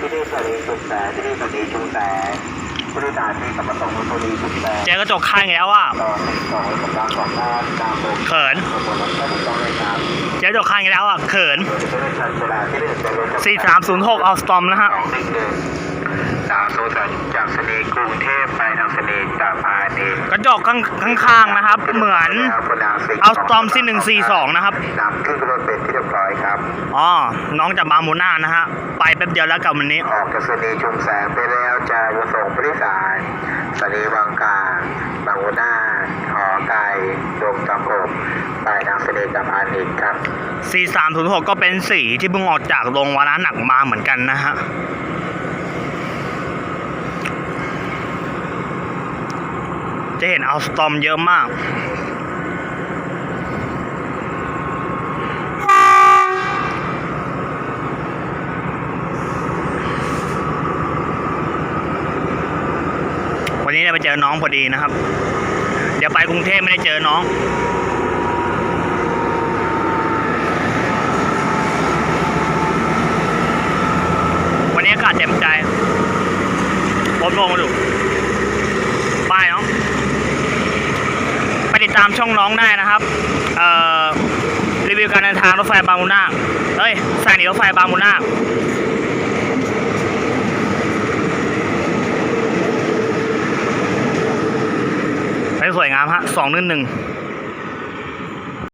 ที่นี่สวัสดีชุมแสงที่นี่สวัสดีชุมแสงผู้โดยสารที่กำลังส่งสวัสดีชุมแสงเจอกระจกข้างอีกแล้วอะต่อหนึ่งสองสำนักสองหน้าตามผมเขินขบวนรถที่ต้องเลยครับเจอกระจกข้างอีกแล้วอะเขินจะได้ชันเวลาที่หนึ่งเป็นรถ4306เอาสตอมนะฮะสองหนึ่งหนึ่งสามโซสันจากสนีกรุงเทพไปทางสนีจากพานี กระจกข้างข้างๆนะครับ เหมือนเอาสตอมซีหนึ่งซีสองนะครับนำขึ้นรถเป็นที่เรียบร้อยครับอ๋อน้องจากบางมูน่านะฮะไปแป๊บเดียวแล้วกลับวันนี้ ออกจากสนีชุมแสงไปแล้วจะมาส่งผู้โดยสารสนีบางกลางบางหัวหน้าหอไก่ดงจำอบไปทางสนีกับพานีครับ4306ก็เป็นสีที่เพิ่งออกจากโรงวาระหนักมาเหมือนกันนะฮะ จะเห็นเอาสตอมเยอะมาก วันนี้เราไปเจอน้องพอดีนะครับ เดี๋ยวไปกรุงเทพไม่ได้เจอน้องวันนี้อากาศเต็มใจผมลงมาดูป้ายเนาะ ตามช่องน้องได้นะครับรีวิวการเดินทางรถไฟบางมุนาเอ้ยสถานีรถไฟบางมุนาไปสวยงามฮะสองนึ่งหนึ่ง